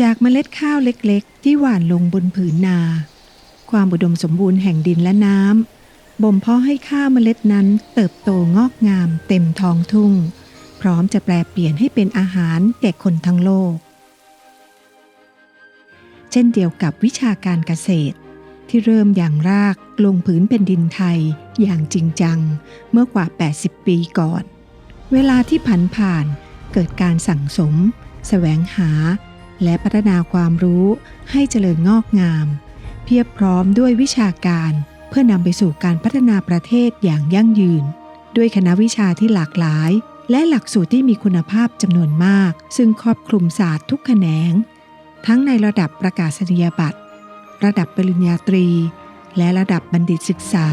จากเมล็ดข้าวเล็กๆ ที่หว่านลงบนผืนนา ความอุดมสมบูรณ์แห่งดินและน้ำบ่มเพาะให้ข้าวเมล็ดนั้นเติบโตงอกงามเต็มท้องทุ่ง พร้อมจะแปลเปลี่ยนให้เป็นอาหารแก่คนทั้งโลก เช่นเดียวกับวิชาการเกษตร ที่เริ่มอย่างรากลงผืนเป็นดินไทยอย่างจริงจังเมื่อกว่า 80 ปีก่อน เวลาที่ผันผ่านเกิดการสั่งสม แสวงหา และพัฒนาความรู้ให้เจริญงอกงาม เพียบพร้อมด้วยวิชาการเพื่อนำไปสู่การพัฒนาประเทศอย่างยั่งยืน ด้วยคณะวิชาที่หลากหลาย และหลักสูตรที่มีคุณภาพจำนวนมาก ซึ่งครอบคลุมศาสตร์ทุกแขนง ทั้งในระดับประกาศนียบัตร ระดับปริญญาตรี และระดับบัณฑิตศึกษา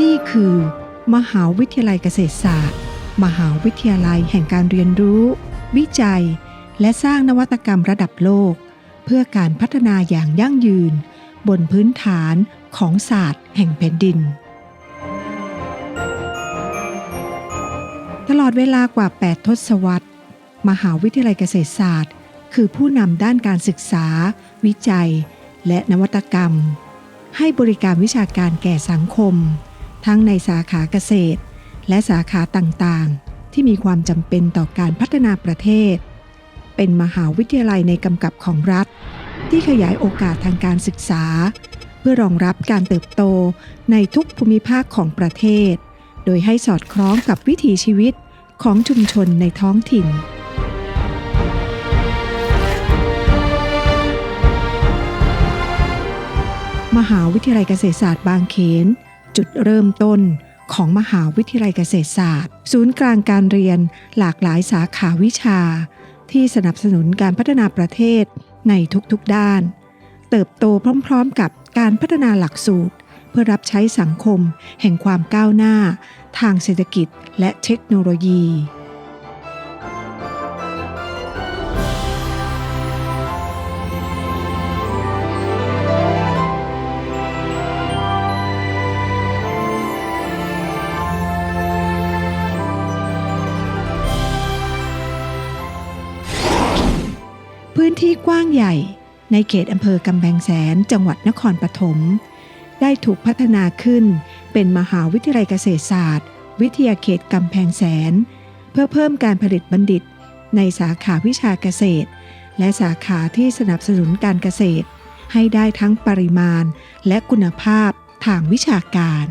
นี่คือ มหาวิทยาลัยเกษตรศาสตร์ มหาวิทยาลัยแห่งการเรียนรู้ วิจัย และสร้างนวัตกรรมระดับโลก เพื่อการพัฒนาอย่างยั่งยืน บนพื้นฐานของศาสตร์แห่งแผ่นดิน ตลอดเวลากว่า 8 ทศวรรษ มหาวิทยาลัยเกษตรศาสตร์ คือผู้นำด้านการศึกษา วิจัย และนวัตกรรม ให้บริการวิชาการแก่สังคม ทั้งในสาขาเกษตร และสาขาต่างๆ ที่มีความจำเป็นต่อการพัฒนาประเทศ เป็นมหาวิทยาลัยในกำกับของรัฐ ที่ขยายโอกาสทางการศึกษา เพื่อรองรับการเติบโตในทุกภูมิภาคของประเทศ โดยให้สอดคล้องกับวิถีชีวิตของชุมชนในท้องถิ่นมหาวิทยาลัยเกษตรศาสตร์บางเขน จุดเริ่มต้น ของมหาวิทยาลัยเกษตรศาสตร์ ศูนย์กลางการเรียนหลากหลายสาขาวิชา ที่สนับสนุนการพัฒนาประเทศในทุกๆด้าน เติบโตพร้อมๆกับการพัฒนาหลักสูตร เพื่อรับใช้สังคมแห่งความก้าวหน้า ทางเศรษฐกิจและเทคโนโลยี กว้างใหญ่ในเขตอำเภอกำแพงแสนจังหวัดนครปฐมได้ถูกพัฒนาขึ้นเป็นมหาวิทยาลัยเกษตรศาสตร์ วิทยาเขตกำแพงแสน เพื่อเพิ่มการผลิตบัณฑิต ในสาขาวิชาเกษตร และสาขาที่สนับสนุนการเกษตร ให้ได้ทั้งปริมาณและคุณภาพทางวิชาการ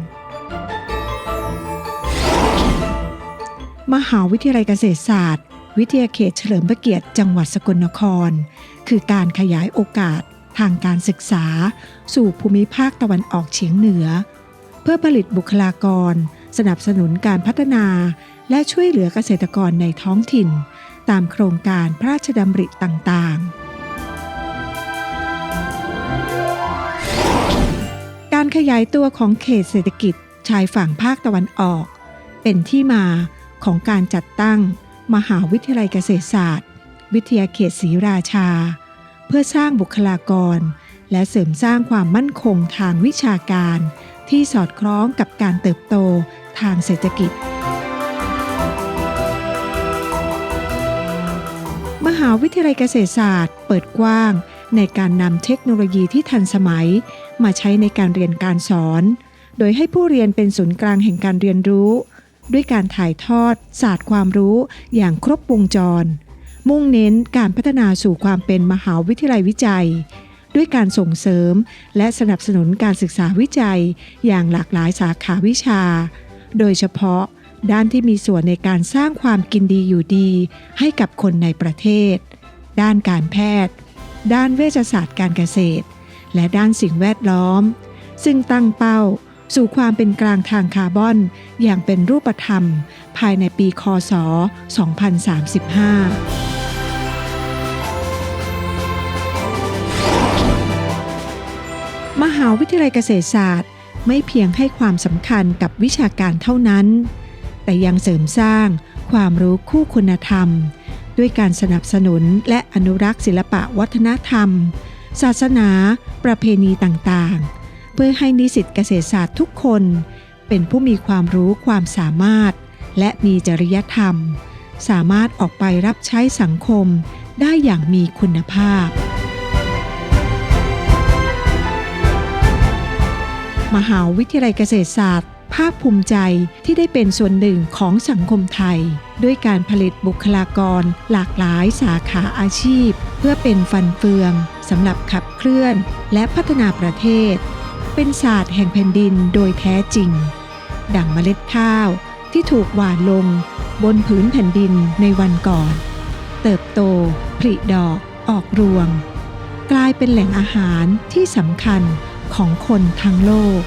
มหาวิทยาลัยเกษตรศาสตร์ วิทยาเขตเฉลิมพระเกียรติจังหวัดสกลนคร คือการขยายโอกาสทางการศึกษา สู่ภูมิภาคตะวันออกเฉียงเหนือ เพื่อผลิตบุคลากร สนับสนุนการพัฒนา และช่วยเหลือเกษตรกรในท้องถิ่น ตามโครงการพระราชดำริต่างๆการขยายตัวของเขตเศรษฐกิจชายฝั่งภาคตะวันออก เป็นที่มาของการจัดตั้ง มหาวิทยาลัยเกษตรศาสตร์ วิทยาเขตศรีราชา เพื่อสร้างบุคลากร และเสริมสร้างความมั่นคงทางวิชาการ ที่สอดคล้องกับการเติบโตทางเศรษฐกิจ มหาวิทยาลัยเกษตรศาสตร์ เปิดกว้าง ในการนำเทคโนโลยีที่ทันสมัย มาใช้ในการเรียนการสอน โดยให้ผู้เรียนเป็นศูนย์กลางแห่งการเรียนรู้ ด้วยการถ่ายทอด ศาสตร์ความรู้อย่างครบวงจร มุ่งเน้นการพัฒนาสู่ความเป็นมหาวิทยาลัยวิจัย ด้วยการส่งเสริม และสนับสนุนการศึกษาวิจัย อย่างหลากหลายสาขาวิชา โดยเฉพาะด้านที่มีส่วนในการสร้างความกินดีอยู่ดี ให้กับคนในประเทศ ด้านการแพทย์ ด้านเวชศาสตร์การเกษตร และด้านสิ่งแวดล้อม ซึ่งตั้งเป้า สู่ความเป็นกลางทางคาร์บอนอย่างเป็นรูปธรรม ภายในปีคศ 2035มหาวิทยาลัยเกษตรศาสตร์ ไม่เพียงให้ความสำคัญกับวิชาการเท่านั้น แต่ยังเสริมสร้างความรู้คู่คุณธรรม ด้วยการสนับสนุนและอนุรักษ์ศิลปะวัฒนธรรม ศาสนา ประเพณีต่างๆ เพื่อให้นิสิตเกษตรศาสตร์ทุกคน เป็นผู้มีความรู้ความสามารถ และมีจริยธรรม สามารถออกไปรับใช้สังคมได้อย่างมีคุณภาพ มหาวิทยาลัยเกษตรศาสตร์ภาคภูมิใจที่ได้เป็นส่วนหนึ่งของสังคมไทย ด้วยการผลิตบุคลากร หลากหลายสาขาอาชีพ เพื่อเป็นฟันเฟืองสำหรับขับเคลื่อน และพัฒนาประเทศ เป็นศาสตร์แห่งแผ่นดินโดยแท้จริง ดั่งเมล็ดข้าวที่ถูกหว่านลงบนผืนแผ่นดินในวันก่อน เติบโต ผลิดอก ออกรวง กลายเป็นแหล่งอาหารที่สำคัญของคนทั้งโลก